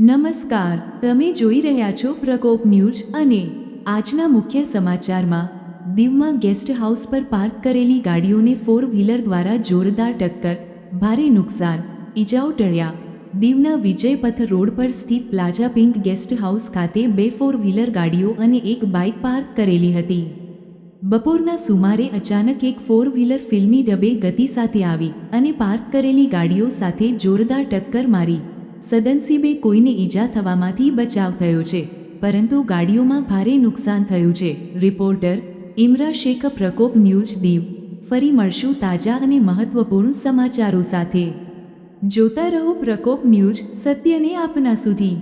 નમસ્કાર, તમે જોઈ રહ્યા છો પ્રકોપ ન્યૂઝ અને આજના મુખ્ય સમાચારમાં, દીવમાં ગેસ્ટ હાઉસ પર પાર્ક કરેલી ગાડીઓને ફોર વ્હીલર દ્વારા જોરદાર ટક્કર, ભારે નુકસાન, ઈજાઓ ટળ્યા. દીવના વિજયપથ રોડ પર સ્થિત પ્લાઝા પિંક ગેસ્ટ હાઉસ ખાતે બે ફોર વ્હીલર ગાડીઓ અને એક બાઇક પાર્ક કરેલી હતી. બપોરના સુમારે અચાનક એક ફોર વ્હીલર ફિલ્મી ડબે ગતિ સાથે આવી અને પાર્ક કરેલી ગાડીઓ સાથે જોરદાર ટક્કર મારી. સદનસીબે કોઈને ઈજા થવામાંથી બચાવ થયો છે, પરંતુ ગાડીઓમાં ભારે નુકસાન થયું છે. રિપોર્ટર ઇમરા શેખ, પ્રકોપ ન્યૂઝ દીવ. ફરી મળશું તાજા અને મહત્વપૂર્ણ સમાચારો સાથે. જોતા રહો પ્રકોપ ન્યૂઝ, સત્યને આપના સુધી.